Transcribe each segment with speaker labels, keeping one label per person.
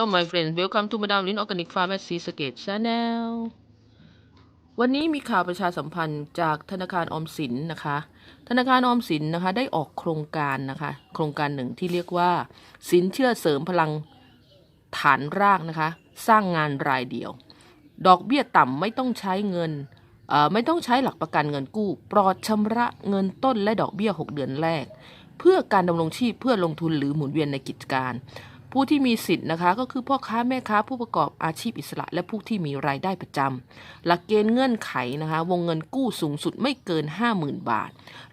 Speaker 1: Hello my friends welcome to Madam Lin Organic Farm at Sea State Channel วันนี้มีข่าวประชาสัมพันธ์จากธนาคารออมสินนะคะ ธนาคารออมสินนะคะได้ออกโครงการนะคะ โครงการหนึ่งที่เรียกว่า สินเชื่อเสริมพลังฐานรากนะคะ สร้างงานรายเดียว ดอกเบี้ยต่ำไม่ต้องใช้เงินไม่ต้องใช้หลักประกันเงินกู้ ปลอดชำระเงินต้นและดอกเบี้ย 6 เดือนแรก เพื่อการดำรงชีพเพื่อลงทุนหรือหมุนเวียนในกิจการ ผู้ที่มีสิทธิ์นะคะก็คือพ่อค้าแม่ค้าผู้ประกอบอาชีพอิสระ และผู้ที่มีรายได้ประจำหลักเกณฑ์เงื่อนไขนะคะ วงเงินกู้สูงสุดไม่เกิน 50,000 บาท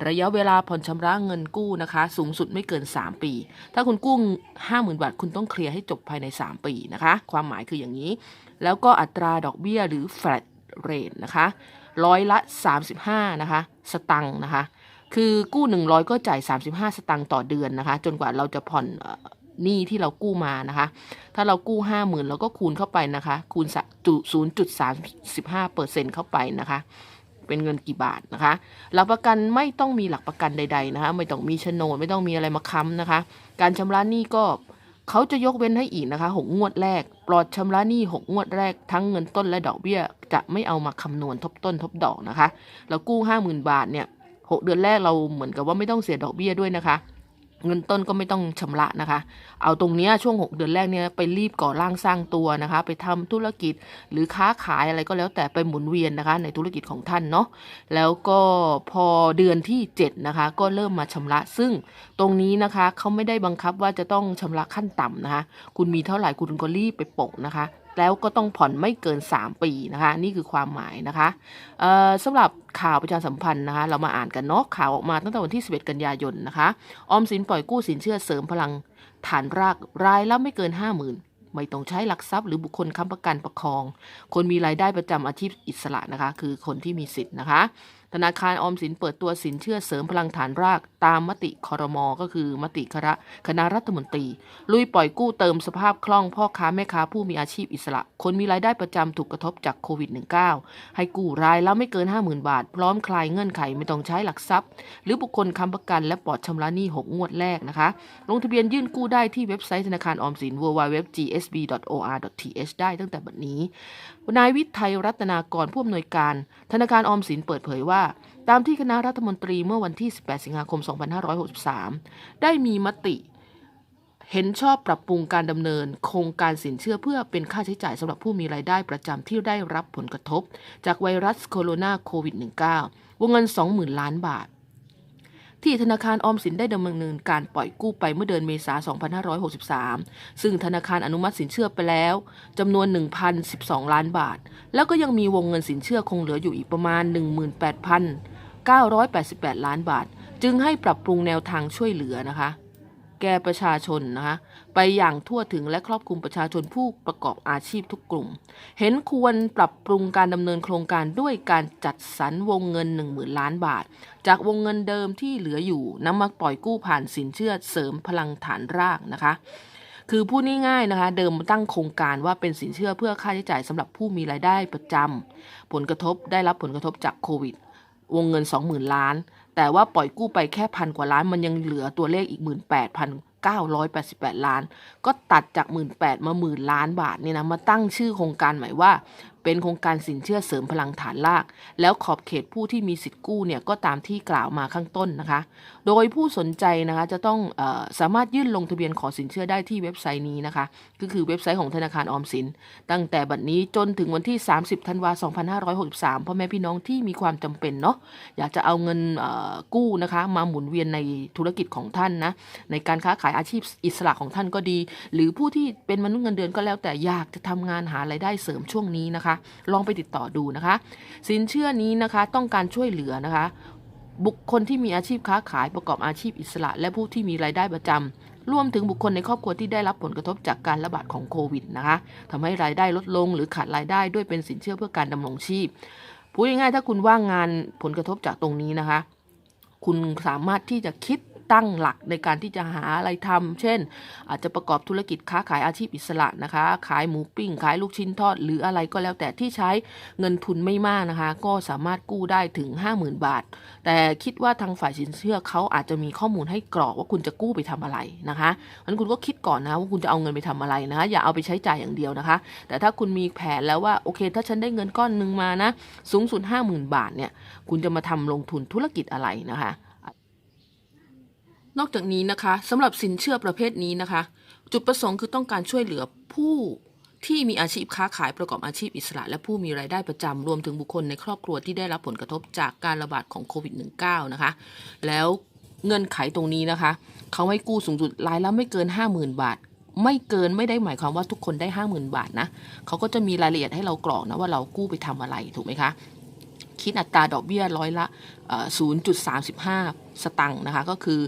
Speaker 1: ระยะเวลาผ่อนชำระเงินกู้นะคะ สูงสุดไม่เกิน 3 ปี ถ้าคุณกู้ 50,000 บาท คุณต้องเคลียร์ให้จบภายใน 3 ปีนะคะ ความหมายคืออย่างนี้ แล้วก็อัตราดอกเบี้ยหรือ flat rate นะคะร้อยละ 35 นะคะ สตังค์นะคะ คือกู้ 100 ก็จ่าย 35 สตังค์ต่อเดือนนะคะ จนกว่าเราจะผ่อน หนี้ที่เรากู้มานะคะ ถ้าเรากู้50,000เราก็คูณเข้าไปนะคะ คูณ0.35เปอร์เซ็นต์เข้าไปนะคะเป็นเงินกี่บาทนะคะหลักประกันไม่ต้องมีหลักประกันใด ๆนะคะ ไม่ต้องมีโฉนดไม่ต้องมีอะไรมาค้ำนะคะ การชำระหนี้ก็เขาจะยกเว้นให้อีกนะคะหกงวดแรก ปลอดชำระหนี้หกงวดแรกทั้งเงินต้นและดอกเบี้ย จะไม่เอามาคำนวณทบต้นทบดอกนะคะ เรากู้ห้าหมื่นบาทเนี่ยหกเดือนแรกเราเหมือนกับว่าไม่ต้องเสียดอกเบี้ยด้วยนะคะ เงินต้นก็ไม่ต้องชำระนะคะ เอาตรงนี้ช่วง 6 เดือนแรกเนี่ยไปรีบก่อร่างสร้างตัวนะคะ ไปทำธุรกิจหรือค้าขายอะไรก็แล้วแต่ไปหมุนเวียนนะคะ ในธุรกิจของท่านเนาะ แล้วก็พอเดือนที่ 7 นะคะ ก็เริ่มมาชำระ ซึ่งตรงนี้นะคะเขาไม่ได้บังคับว่าจะต้องชำระขั้นต่ำนะคะ คุณมีเท่าไหร่คุณก็รีบไปโปะนะคะ แล้วก็ต้องผ่อนไม่เกิน 3 ปีนะคะ นี่คือความหมายนะคะสำหรับข่าวประชาสัมพันธ์นะคะ เรามาอ่านกันเนาะข่าวออกมาตั้งแต่วันที่ 11 กันยายนนะคะออมสินปล่อยกู้สินเชื่อเสริมพลังฐานรากรายละไม่เกิน 50,000ไม่ต้องใช้หลักทรัพย์หรือบุคคลค้ำประกันประคอง คนมีรายได้ประจำอาชีพอิสระนะคะ คือคนที่มีสิทธิ์นะคะ ธนาคารออมสินเปิดตัวสินเชื่อเสริมพลังฐานรากตามมติคอรมอก็คือมติคณะคณะรัฐมนตรี ลุยปล่อยกู้เติมสภาพคล่องพ่อค้าแม่ค้าผู้มีอาชีพอิสระ คนมีรายได้ประจำถูกกระทบจากโควิด -19 ให้กู้รายและไม่เกิน 50,000 บาท พร้อมคลายเงื่อนไขไม่ต้องใช้หลักทรัพย์ หรือบุคคลค้ำประกันและปลอดชำระหนี้ 6 งวดแรกนะคะ ลงทะเบียนยื่นกู้ได้ที่เว็บไซต์ธนาคารออมสิน www.gsb.or.th ได้ตั้งแต่บัดนี้ นายวิทัยรัตนากรผู้อำนวยการ ธนาคารออมสินเปิดเผยว่า ตามที่คณะรัฐมนตรีเมื่อวันที่ 18 สิงหาคม 2563 ได้มีมติ เห็นชอบปรับปรุงการดำเนิน โครงการสินเชื่อเพื่อเป็นค่าใช้จ่ายสำหรับผู้มีรายได้ประจำที่ได้รับผลกระทบ จากไวรัสโคโรนาโควิด -19 วงเงิน 20,000 ล้านบาท ที่ธนาคารออมสินได้ดำเนินการปล่อยกู้ไปเมื่อเดือนเมษายน 2563 ซึ่งธนาคารอนุมัติสินเชื่อไปแล้วจำนวน 1,012 ล้านบาท แล้วก็ยังมีวงเงินสินเชื่อคงเหลืออยู่อีกประมาณ 18,988 ล้านบาท จึงให้ปรับปรุงแนวทางช่วยเหลือนะคะ แก่ประชาชนนะคะไปอย่างทั่วถึงและครอบคลุมประชาชนผู้ประกอบอาชีพทุกกลุ่ม เห็นควรปรับปรุงการดำเนินโครงการด้วยการจัดสรรวงเงิน 10,000 ล้านบาท จากวงเงินเดิมที่เหลืออยู่นำมาปล่อยกู้ผ่านสินเชื่อเสริมพลังฐานรากนะคะคือพูดง่ายๆนะคะ เดิมตั้งโครงการว่าเป็นสินเชื่อเพื่อค่าใช้จ่ายสำหรับผู้มีรายได้ประจำผลกระทบได้รับผลกระทบจากโควิด วงเงิน 20,000 ล้าน แต่ว่าปล่อยกู้ไปแค่พันกว่าล้านมันยังเหลือตัวเลขอีก 18,988 ล้าน ก็ตัดจาก 18,000มาหมื่นล้านบาทเนี่ยนะมาตั้งชื่อโครงการใหม่ว่า เป็นโครงการสินเชื่อเสริมพลังฐานราก แล้วขอบเขตผู้ที่มีสิทธิ์กู้เนี่ยก็ตามที่กล่าวมาข้างต้นนะคะ โดยผู้สนใจนะคะจะต้องออสามารถยื่นลงทะเบียนขอสินเชื่อได้ที่เว็บไซต์นี้นะคะ ก็คือเว็บไซต์ของธนาคารออมสิน ตั้งแต่บัดนี้จนถึงวันที่ 30ธันวาคม2563พ่อแม่พี่น้องที่มีความจำเป็นเนาะอยากจะเอาเงินกู้นะคะมาหมุนเวียนในธุรกิจของท่านนะในการค้าขายอาชีพอิสระของท่านก็ดี หรือผู้ที่เป็นมนุษย์เงินเดือนก็แล้วแต่อยากจะทำงานหารายได้เสริมช่วงนี้นะคะลองไปติดต่อดูนะคะ สินเชื่อนี้นะคะต้องการช่วยเหลือนะคะ บุคคลที่มีอาชีพค้าขายประกอบอาชีพอิสระ และผู้ที่มีรายได้ประจำรวมถึงบุคคลในครอบครัวที่ได้รับผลกระทบจากการระบาดของโควิดนะคะทำให้รายได้ลดลงหรือขาดรายได้ด้วยเป็นสินเชื่อเพื่อการดำรงชีพพูดง่ายๆถ้าคุณว่างงานผลกระทบจากตรงนี้นะคะ คุณสามารถที่จะคิด ตั้งหลักในการที่จะหาอะไรทำเช่น อาจจะประกอบธุรกิจค้าขายอาชีพอิสระนะคะ ขายหมูปิ้ง ขายลูกชิ้นทอด หรืออะไรก็แล้วแต่ที่ใช้เงินทุนไม่มากนะคะ ก็สามารถกู้ได้ถึง 50,000 บาท แต่คิดว่าทางฝ่ายสินเชื่อเขาอาจจะมีข้อมูลให้กรอกว่าคุณจะกู้ไปทำอะไรนะคะงั้นคุณก็คิดก่อนนะว่าคุณจะเอาเงินไปทำอะไรนะคะอย่าเอาไปใช้จ่ายอย่างเดียวนะคะ แต่ถ้าคุณมีแผนแล้วว่าโอเค ถ้าฉันได้เงินก้อนหนึ่งมานะ สูงสุด 50,000 บาทเนี่ยคุณจะมาทำลงทุนธุรกิจอะไรนะคะ นอกจากนี้นะคะสำหรับสินเชื่อประเภทนี้นะคะ จุดประสงค์คือต้องการช่วยเหลือผู้ที่มีอาชีพค้าขายประกอบอาชีพอิสระ และผู้มีรายได้ประจำรวมถึงบุคคลในครอบครัวที่ได้รับผลกระทบจากการระบาดของโควิด -19 นะคะ แล้วเงินไขตรงนี้นะคะ เขาให้กู้สูงสุดรายละไม่เกิน 50,000 บาท ไม่เกินไม่ได้หมายความว่าทุกคนได้ 50,000 บาทนะเขาก็จะมีรายละเอียดให้เรากรอกนะว่าเรากู้ไปทำอะไรถูกไหมคะคิดอัตราดอกเบี้ยร้อยละ 0.35 สตังค์นะคะ ก็คือ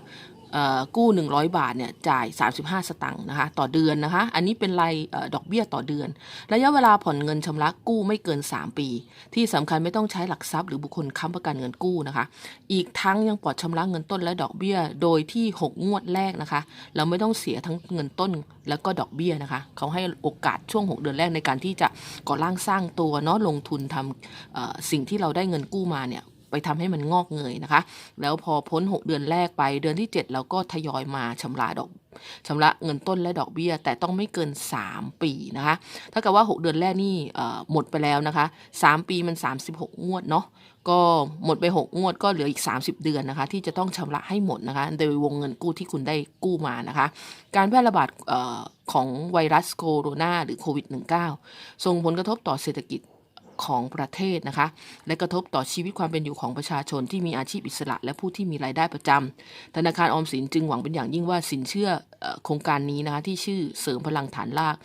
Speaker 1: กู้ 100 บาทเนี่ยจ่าย 35 สตังค์นะคะต่อเดือนนะคะ อันนี้เป็นรายดอกเบี้ยต่อเดือน ระยะเวลาผ่อนเงินชำระกู้ไม่เกิน 3 ปี ที่สำคัญไม่ต้องใช้หลักทรัพย์หรือบุคคลค้ำประกันเงินกู้นะคะ อีกทั้งยังปลอดชำระเงินต้นและดอกเบี้ยโดยที่ 6 งวดแรกนะคะ เราไม่ต้องเสียทั้งเงินต้นแล้วก็ดอกเบี้ยนะคะ เขาให้โอกาสช่วง 6 เดือนแรกในการที่จะก่อร่างสร้างตัวเนาะลงทุนทำสิ่งที่เราได้เงินกู้มาเนี่ย ไปทำให้มันงอกเงยนะคะ แล้วพอพ้น 6 เดือนแรกไปเดือนที่ 7 เราก็ทยอยมาชำระดอกชำระเงินต้นและดอกเบี้ย แต่ต้องไม่เกิน 3 ปีนะคะถ้ากับว่า 6 เดือนแรกนี่หมดไปแล้วนะคะ 3 ปีมัน 36 งวดเนาะก็หมดไป 6 งวดก็เหลืออีก 30 เดือนนะคะ ที่จะต้องชำระให้หมดนะคะ โดยวงเงินกู้ที่คุณได้กู้มานะคะ การแพร่ระบาดออของไวรัสโคโรนาหรือโควิด -19 ส่งผลกระทบต่อเศรษฐกิจ ของประเทศนะคะ และกระทบต่อชีวิตความเป็นอยู่ของประชาชนที่มีอาชีพอิสระ และผู้ที่มีรายได้ประจำธนาคารออมสินจึงหวังเป็นอย่างยิ่งว่าสินเชื่อโครงการนี้นะคะที่ชื่อเสริมพลังฐานราก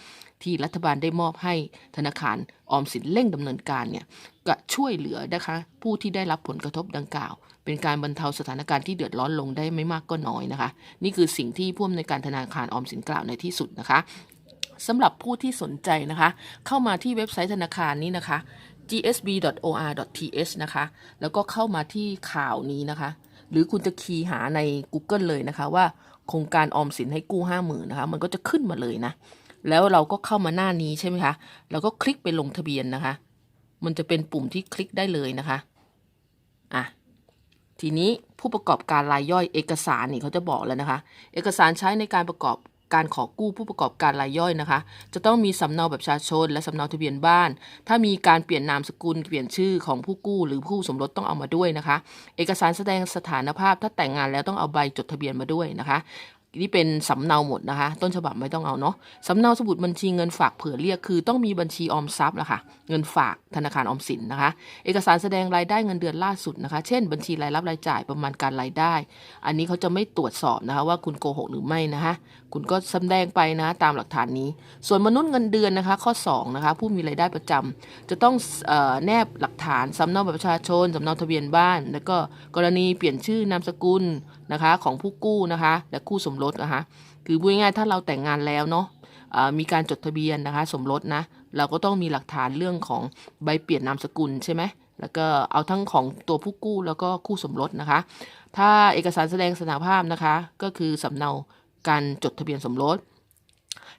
Speaker 1: ที่รัฐบาลได้มอบให้ธนาคารออมสินเร่งดำเนินการเนี่ยก็ช่วยเหลือนะคะผู้ที่ได้รับผลกระทบดังกล่าว เป็นการบรรเทาสถานการณ์ที่เดือดร้อนลงได้ไม่มากก็น้อยนะคะ นี่คือสิ่งที่ผู้อำนวยการธนาคารออมสินกล่าวในที่สุดนะคะ สำหรับผู้ที่สนใจนะคะ เข้ามาที่เว็บไซต์ธนาคารนี้นะคะ gsb.or.th นะคะ แล้วก็เข้ามาที่ข่าวนี้นะคะ หรือคุณจะคีย์หาใน Google เลยนะคะว่าโครงการออมสินให้กู้ห้าหมื่นนะคะ มันก็จะขึ้นมาเลยนะ แล้วเราก็เข้ามาหน้านี้ใช่ไหมคะ เราก็คลิกไปลงทะเบียนนะคะ มันจะเป็นปุ่มที่คลิกได้เลยนะคะ อะ ทีนี้ผู้ประกอบการรายย่อยเอกสารนี่เขาจะบอกแล้วนะคะ เอกสารใช้ในการประกอบ การขอกู้ผู้ประกอบการรายย่อยนะคะ จะต้องมีสำเนาแบบประชาชน และสำเนาทะเบียนบ้าน ถ้ามีการเปลี่ยนนามสกุลเปลี่ยนชื่อของผู้กู้หรือผู้สมรสต้องเอามาด้วยนะคะ เอกสารแสดงสถานภาพถ้าแต่งงานแล้วต้องเอาใบจดทะเบียนมาด้วยนะคะนี่เป็นสำเนาหมดนะคะ ต้นฉบับไม่ต้องเอาเนาะสำเนาสมุดบัญชีเงินฝากเผื่อเรียกคือต้องมีบัญชีออมทรัพย์ละค่ะ เงินฝากธนาคารออมสินนะคะ เอกสารแสดงรายได้เงินเดือนล่าสุดนะคะ เช่น บัญชีรายรับรายจ่ายประมาณการรายได้ อันนี้เขาจะไม่ตรวจสอบนะคะว่าคุณโกหกหรือไม่นะคะ คุณก็แดงไปนะตามหลักฐานนี้ ส่วนมนุษย์เงินเดือนนะคะ ข้อ2นะคะผู้มีรายได้ประจำจะต้องออแนบหลักฐานสำเนาบัตรประชาชนสำเนาทะเบียนบ้าน แล้วก็กรณีเปลี่ยนชื่อนามสกุลนะคะของผู้กู้นะคะ และคู่สมรสนะคะคือพูดง่ายๆถ้าเราแต่งงานแล้วเนาะมีการจดทะเบียนนะคะ สมรสนะเราก็ต้องมีหลักฐานเรื่องของใบเปลี่ยนนามสกุลใช่ไหมแล้วก็เอาทั้งของตัวผู้กู้แล้วก็คู่สมรสนะคะ ถ้าเอกสารแสดงสถานภาพนะคะ ก็คือสำเนา การจดทะเบียนสมรส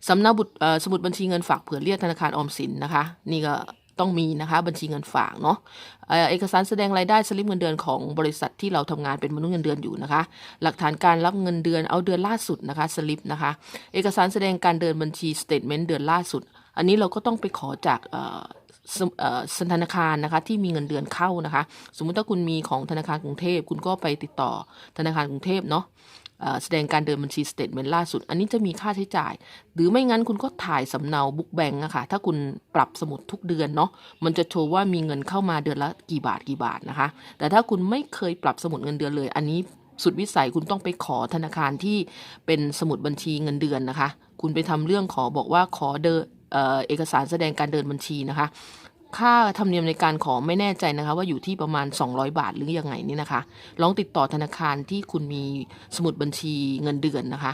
Speaker 1: สำเนาบุตรสมุดบัญชีเงินฝากเผื่อเรียกธนาคารออมสินนะคะ นี่ก็ต้องมีนะคะบัญชีเงินฝากเนาะเอกสารแสดงรายได้สลิปเงินเดือนของบริษัทที่เราทำงานเป็นมนุษย์เงินเดือนอยู่นะคะ หลักฐานการรับเงินเดือนเอาเดือนล่าสุดนะคะสลิปนะคะ เอกสารแสดงการเดินบัญชีสเตทเมนต์เดือนล่าสุด อันนี้เราก็ต้องไปขอจากสธนาคารนะคะที่มีเงินเดือนเข้านะคะ สมมุติถ้าคุณมีของธนาคารกรุงเทพ คุณก็ไปติดต่อธนาคารกรุงเทพเนาะ แสดงการเดินบัญชีสเตทเมนต์ล่าสุด อันนี้จะมีค่าใช้จ่าย หรือไม่งั้นคุณก็ถ่ายสำเนาบุ๊กแบงก์อะคะถ้าคุณปรับสมุดทุกเดือนเนาะมันจะโชว์ว่ามีเงินเข้ามาเดือนละกี่บาทกี่บาทนะคะ แต่ถ้าคุณไม่เคยปรับสมุดเงินเดือนเลย อันนี้สุดวิสัยคุณต้องไปขอธนาคารที่เป็นสมุดบัญชีเงินเดือนนะคะ คุณไปทำเรื่องขอบอกว่าขอเดอเอกสารแสดงการเดินบัญชีนะคะ ค่าธรรมเนียมในการขอไม่แน่ใจนะคะ ว่าอยู่ที่ประมาณ 200 บาทหรือยังไงนี่นะคะ ลองติดต่อธนาคารที่คุณมีสมุดบัญชีเงินเดือนนะคะ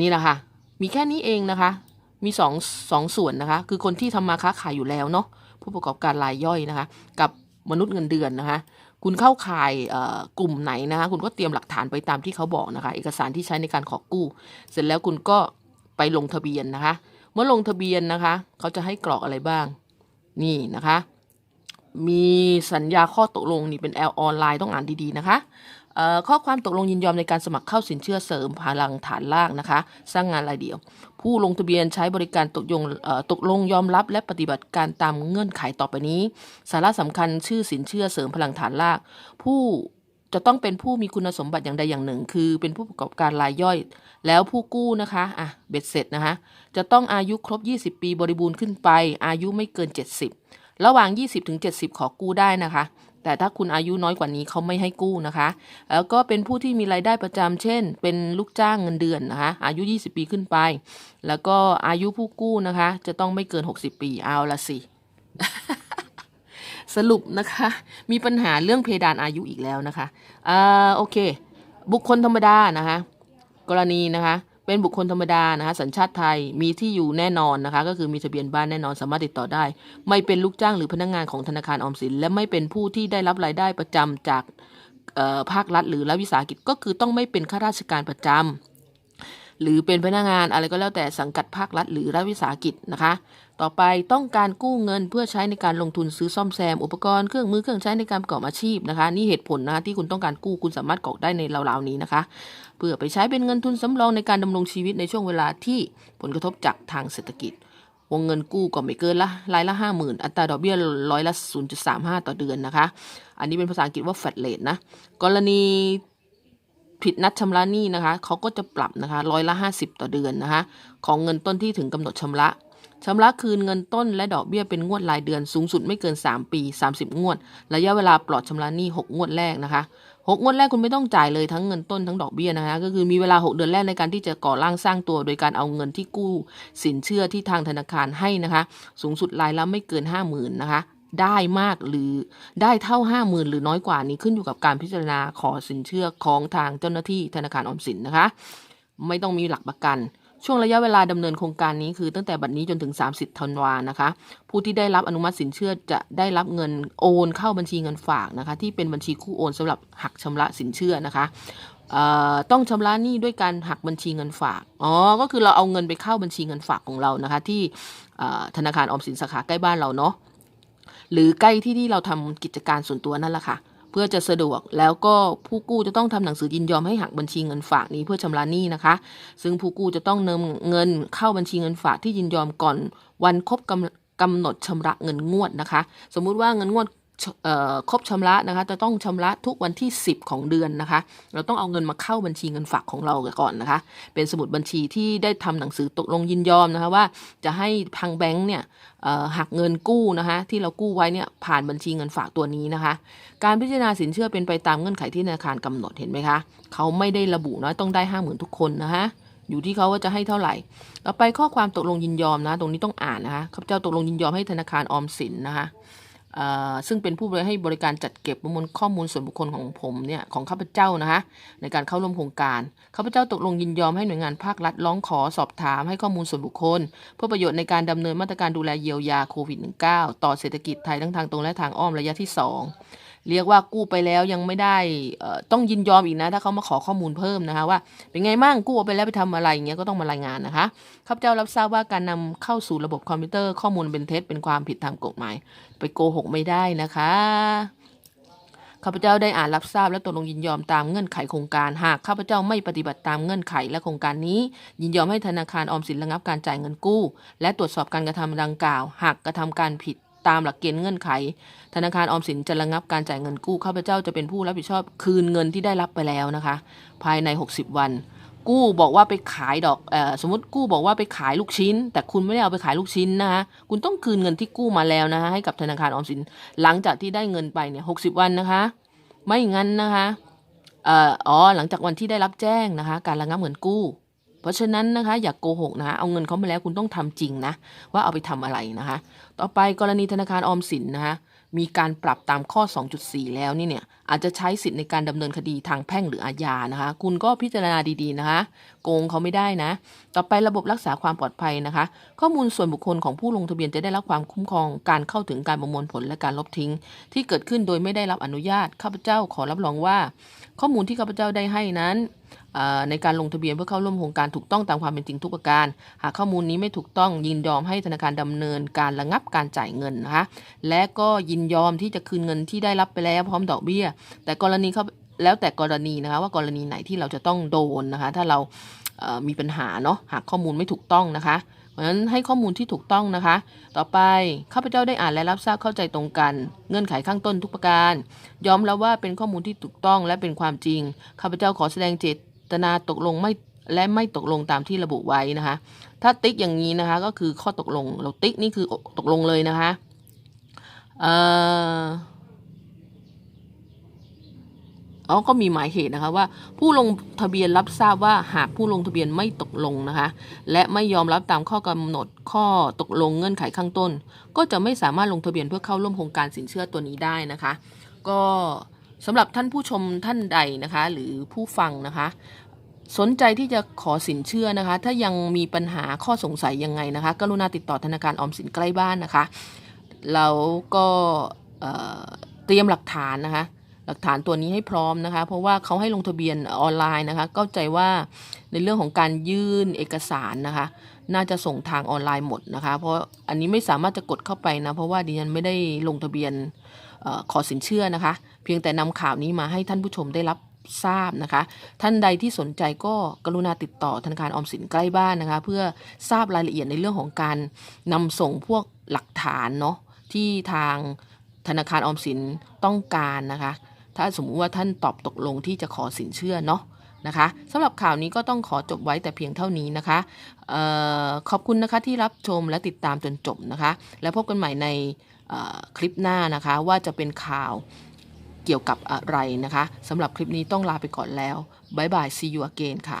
Speaker 1: นี่แหละค่ะ มีแค่นี้เองนะคะ มีสองสองส่วนนะคะ คือคนที่ทำมาค้าขายอยู่แล้วเนาะผู้ประกอบการรายย่อยนะคะ กับมนุษย์เงินเดือนนะคะ คุณเข้าข่ายกลุ่มไหนนะคะ คุณก็เตรียมหลักฐานไปตามที่เขาบอกนะคะ เอกสารที่ใช้ในการขอกู้ เสร็จแล้วคุณก็ไปลงทะเบียนนะคะ เมื่อลงทะเบียนนะคะ เขาจะให้กรอกอะไรบ้าง นี่นะคะ มีสัญญาข้อตกลงนี่เป็นแอลออนไลน์ต้องอ่านดีๆนะคะเอ่อข้อความตกลงยินยอมในการสมัครเข้าสินเชื่อเสริมพลังฐานล่างนะคะ สร้างงานรายเดียว ผู้ลงทะเบียนใช้บริการตกลงตกลงยอมรับและปฏิบัติการตามเงื่อนไขต่อไปนี้ สาระสำคัญชื่อสินเชื่อเสริมพลังฐานรากผู้ จะต้องเป็นผู้มีคุณสมบัติอย่างใดอย่างหนึ่ง คือเป็นผู้ประกอบการรายย่อย แล้วผู้กู้นะคะอะเบ็ดเสร็จนะคะจะต้องอายุครบ 20 ปีบริบูรณ์ขึ้นไป อายุไม่เกิน 70 ระหว่าง 20ถึง70 ขอกู้ได้นะคะ แต่ถ้าคุณอายุน้อยกว่านี้เขาไม่ให้กู้นะคะ แล้วก็เป็นผู้ที่มีรายได้ประจำเช่น เป็นลูกจ้างเงินเดือนนะคะอายุ 20 ปีขึ้นไป แล้วก็อายุผู้กู้นะคะ จะต้องไม่เกิน 60 ปีเอาละสิ สรุปนะคะ มีปัญหาเรื่องเพดานอายุอีกแล้วนะคะอ่าโอเค บุคคลธรรมดานะคะ กรณีนะคะ เป็นบุคคลธรรมดานะคะ สัญชาติไทยมีที่อยู่แน่นอนนะคะ ก็คือมีทะเบียนบ้านแน่นอนสามารถติดต่อได้ ไม่เป็นลูกจ้างหรือพนักงานของธนาคารออมสิน และไม่เป็นผู้ที่ได้รับรายได้ประจำจากภาครัฐหรือรัฐวิสาหกิจก็คือต้องไม่เป็นข้าราชการประจำ หรือเป็นพนักงานอะไรก็แล้วแต่สังกัดภาครัฐหรือรัฐวิสาหกิจนะคะ ต่อไปต้องการกู้เงินเพื่อใช้ในการลงทุนซื้อซ่อมแซม อุปกรณ์เครื่องมือเครื่องใช้ในการประกอบอาชีพนะคะ นี่เหตุผลนะคะที่คุณต้องการกู้คุณสามารถกรอกได้ในราวๆนี้นะคะ เพื่อไปใช้เป็นเงินทุนสำรองในการดำรงชีวิตในช่วงเวลาที่ผลกระทบจากทางเศรษฐกิจวงเงินกู้ก็ไม่เกินละรายละห้าหมื่นอัตราดอกเบี้ยร้อยละ 0.35 ต่อเดือนนะคะ อันนี้เป็นภาษาอังกฤษว่า flat rate นะ กรณี ผิดนัดชำระหนี้นะคะเขาก็จะปรับนะคะร้อยละ 50 ต่อเดือนนะคะของเงินต้นที่ถึงกำหนดชำระชำระคืนเงินต้นและดอกเบี้ยเป็นงวดรายเดือนสูงสุดไม่เกิน 3 ปี 30 งวด ระยะเวลาปลอดชำระหนี้ 6 งวดแรกนะคะหกงวดแรกคุณไม่ต้องจ่ายเลยทั้งเงินต้นทั้งดอกเบี้ยนะคะ ก็คือมีเวลา 6 เดือนแรกในการที่จะก่อร่างสร้างตัว โดยการเอาเงินที่กู้ สินเชื่อที่ทางธนาคารให้นะคะ สูงสุดรายละไม่เกิน 5 0,000นะคะ ได้มากหรือได้เท่า 5 0,000 หรือน้อยกว่านี้ขึ้นอยู่กับการพิจารณาขอสินเชื่อของทางเจ้าหน้าที่ธนาคารออมสินนะคะ ไม่ต้องมีหลักประกันช่วงระยะเวลาดำเนินโครงการนี้คือตั้งแต่บัดนี้จนถึง 30ธันวานะคะ ผู้ที่ได้รับอนุมัติสินเชื่อจะได้รับเงินโอนเข้าบัญชีเงินฝากนะคะ ที่เป็นบัญชีคู่โอนสำหรับหักชำระสินเชื่อนะคะต้องชำระหนี้ด้วยการหักบัญชีเงินฝาก อ๋อ ก็คือเราเอาเงินไปเข้าบัญชีเงินฝากของเรานะคะ ที่ธนาคารออมสินสาขาใกล้บ้านเราเนาะ หรือใกล้ที่ที่เราทำกิจการส่วนตัวนั่นแหละค่ะ เพื่อจะสะดวกแล้วก็ผู้กู้จะต้องทำหนังสือยินยอมให้หักบัญชีเงินฝากนี้เพื่อชำระหนี้นะคะ ซึ่งผู้กู้จะต้องนำเงินเข้าบัญชีเงินฝากที่ยินยอมก่อนวันครบกำกำหนดชำระเงินงวดนะคะ สมมุติว่าเงินงวด ครบชำระนะคะ จะต้องชำระทุกวันที่ 10 ของเดือนนะคะ เราต้องเอาเงินมาเข้าบัญชีเงินฝากของเราก่อนนะคะ เป็นสมุดบัญชีที่ได้ทำหนังสือตกลงยินยอมนะคะว่าจะให้ทางแบงก์เนี่ยหักเงินกู้นะคะ ที่เรากู้ไว้เนี่ยผ่านบัญชีเงินฝากตัวนี้นะคะ การพิจารณาสินเชื่อเป็นไปตามเงื่อนไขที่ธนาคารกำหนดเห็นไหมคะเขาไม่ได้ระบุนะต้องได้ห้าหมื่นทุกคนนะคะอยู่ที่เขาว่าจะให้เท่าไหร่ ต่อไปข้อความตกลงยินยอมนะ ตรงนี้ต้องอ่านนะคะข้าพเจ้าตกลงยินยอมให้ธนาคารออมสินนะคะ ซึ่งเป็นผู้บริให้บริการจัดเก็บประมวลข้อมูลส่วนบุคคลของผมเนี่ยของข้าพเจ้านะคะในการเข้าร่วมโครงการข้าพเจ้าตกลงยินยอมให้หน่วยงานภาครัฐร้องขอสอบถามให้ข้อมูลส่วนบุคคล เพื่อประโยชน์ในการดำเนินมาตรการดูแลเยียวยาโควิด -19 ต่อเศรษฐกิจไทยทั้งทางตรงและทางอ้อมระยะที่ 2 เรียกว่ากู้ไปแล้วยังไม่ได้ต้องยินยอมอีกนะ ถ้าเขามาขอข้อมูลเพิ่มนะคะว่า เป็นไงบ้างกู้ไปแล้วไปทำอะไรอย่างเงี้ยก็ต้องมารายงานนะคะข้าพเจ้ารับทราบว่าการนำเข้าสู่ระบบคอมพิวเตอร์ข้อมูลเป็นเท็จเป็นความผิดทางกฎหมาย ไปโกหกไม่ได้นะคะข้าพเจ้าได้อ่านรับทราบและตกลงยินยอมตามเงื่อนไขโครงการหากข้าพเจ้าไม่ปฏิบัติตามเงื่อนไขและโครงการนี้ ยินยอมให้ธนาคารออมสินระงับการจ่ายเงินกู้ และตรวจสอบการกระทำดังกล่าว หากกระทำการผิด ตามหลักเกณฑ์เงื่อนไข ธนาคารออมสินจะระงับการจ่ายเงินกู้ข้าพเจ้าจะเป็นผู้รับผิดชอบคืนเงินที่ได้รับไปแล้วนะคะ ภายใน 60 วัน กู้บอกว่าไปขายดอกออสมมติกู้บอกว่าไปขายลูกชิ้น แต่คุณไม่ได้เอาไปขายลูกชิ้นนะคะคุณต้องคืนเงินที่กู้มาแล้วนะคะให้กับธนาคารออมสิน หลังจากที่ได้เงินไปเนี่ยหกวันนะคะ ไม่งั้นนะคะอ๋อหลังจากวันที่ได้รับแจ้งนะคะ การระงับเงินกู้ ราะฉะนั้นนะคะ อย่ากโกหกนะะเอาเงินเขามาแล้วคุณต้องทำจริงนะ ว่าเอาไปทำอะไรนะคะ ต่อไปกรณีธนาคารออมสินนะคะมีการปรับตามข้อ 2.4 แล้วนี่เนี่ย อาจจะใช้สิทธิ์ในการดำเนินคดีทางแพ่งหรืออาญานะคะ คุณก็พิจารณาดีๆนะคะ โกงเขาไม่ได้นะ ต่อไประบบรักษาความปลอดภัยนะคะ ข้อมูลส่วนบุคคลของผู้ลงทะเบียนจะได้รับความคุ้มครอง การเข้าถึงการประมวลผลและการลบทิ้ง ที่เกิดขึ้นโดยไม่ได้รับอนุญาตข้าพเจ้าขอรับรองว่า ข้อมูลที่ข้าพเจ้าได้ให้นั้น ในการลงทะเบียนเพื่อเข้าร่วมโครงการถูกต้องตามความเป็นจริงทุกประการ หากข้อมูลนี้ไม่ถูกต้องยินยอมให้ธนาคารดำเนินการระงับการจ่ายเงินนะคะและก็ยินยอมที่จะคืนเงินที่ได้รับไปแล้วพร้อมดอกเบี้ย แต่กรณีเขาแล้วแต่กรณีนะคะว่ากรณีไหนที่เราจะต้องโดนนะคะถ้าเรามีปัญหาเนาะหากข้อมูลไม่ถูกต้องนะคะเพราะฉะนั้นให้ข้อมูลที่ถูกต้องนะคะ ต่อไปข้าพเจ้าได้อ่านและรับทราบเข้าใจตรงกัน เงื่อนไขข้างต้นทุกประการ ยอมรับว่าเป็นข้อมูลที่ถูกต้องและเป็นความจริง ข้าพเจ้าขอแสดงเจต นาตกลงไม่และไม่ตกลงตามที่ระบุไว้นะคะ ถ้าติ๊กอย่างนี้นะคะ ก็คือข้อตกลงเราติ๊กนี่คือตกลงเลยนะคะเอ่ออ๋อก็มีหมายเหตุนะคะว่าผู้ลงทะเบียนรับทราบว่าหากผู้ลงทะเบียนไม่ตกลงนะคะ และไม่ยอมรับตามข้อกำหนดข้อตกลงเงื่อนไขข้างต้น ก็จะไม่สามารถลงทะเบียนเพื่อเข้าร่วมโครงการสินเชื่อตัวนี้ได้นะคะ ก็ สำหรับท่านผู้ชมท่านใดนะคะ หรือผู้ฟังนะคะ สนใจที่จะขอสินเชื่อนะคะ ถ้ายังมีปัญหาข้อสงสัยยังไงนะคะ กรุณาติดต่อธนาคารออมสินใกล้บ้านนะคะแล้วก็เตรียมหลักฐานนะคะ หลักฐานตัวนี้ให้พร้อมนะคะ เพราะว่าเขาให้ลงทะเบียนออนไลน์นะคะเข้าใจว่าในเรื่องของการยื่นเอกสารนะคะ น่าจะส่งทางออนไลน์หมดนะคะ เพราะอันนี้ไม่สามารถจะกดเข้าไปนะ เพราะว่าดิฉันไม่ได้ลงทะเบียนออขอสินเชื่อนะคะ พียงแต่นำข่าวนี้มาให้ท่านผู้ชมได้รับทราบนะคะ ท่านใดที่สนใจก็กรุณาติดต่อธนาคารออมสินใกล้บ้านนะคะ เพื่อทราบรายละเอียดในเรื่องของการนำส่งพวกหลักฐานเนาะที่ทางธนาคารออมสินต้องการนะคะ ถ้าสมมุติว่าท่านตอบตกลงที่จะขอสินเชื่อเนาะนะคะสำหรับข่าวนี้ก็ต้องขอจบไว้แต่เพียงเท่านี้นะคะออขอบคุณนะคะที่รับชมและติดตามจนจบนะคะ แล้วพบกันใหม่ในคลิปหน้านะคะว่าจะเป็นข่าว เกี่ยวกับอะไรนะคะสำหรับคลิปนี้ต้องลาไปก่อนแล้วบ๊ายบาย see you again ค่ะ